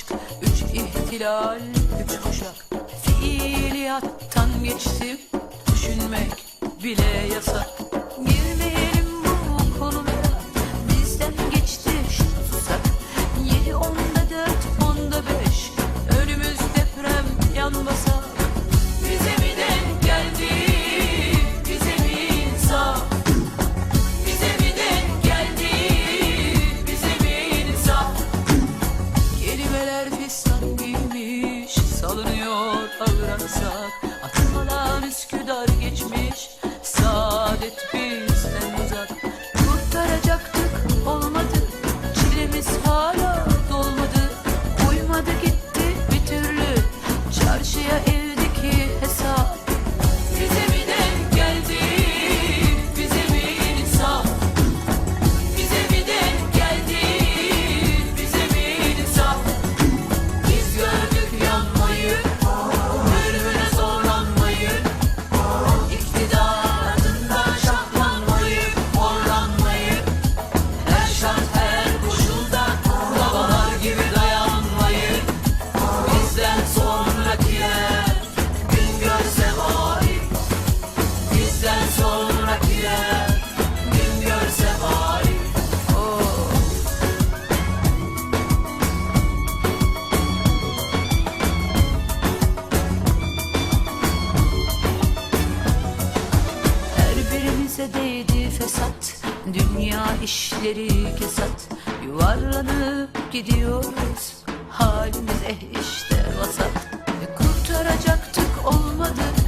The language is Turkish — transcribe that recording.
aşk Üç ihtilal, üç kuşak. Fiiliyattan geçtim Düşünmek bile yasak. bize değdi fesat Dünya işleri kesat. Yuvarlanıp gidiyoruz Halimiz eh işte vasat. Kurtaracaktık olmadı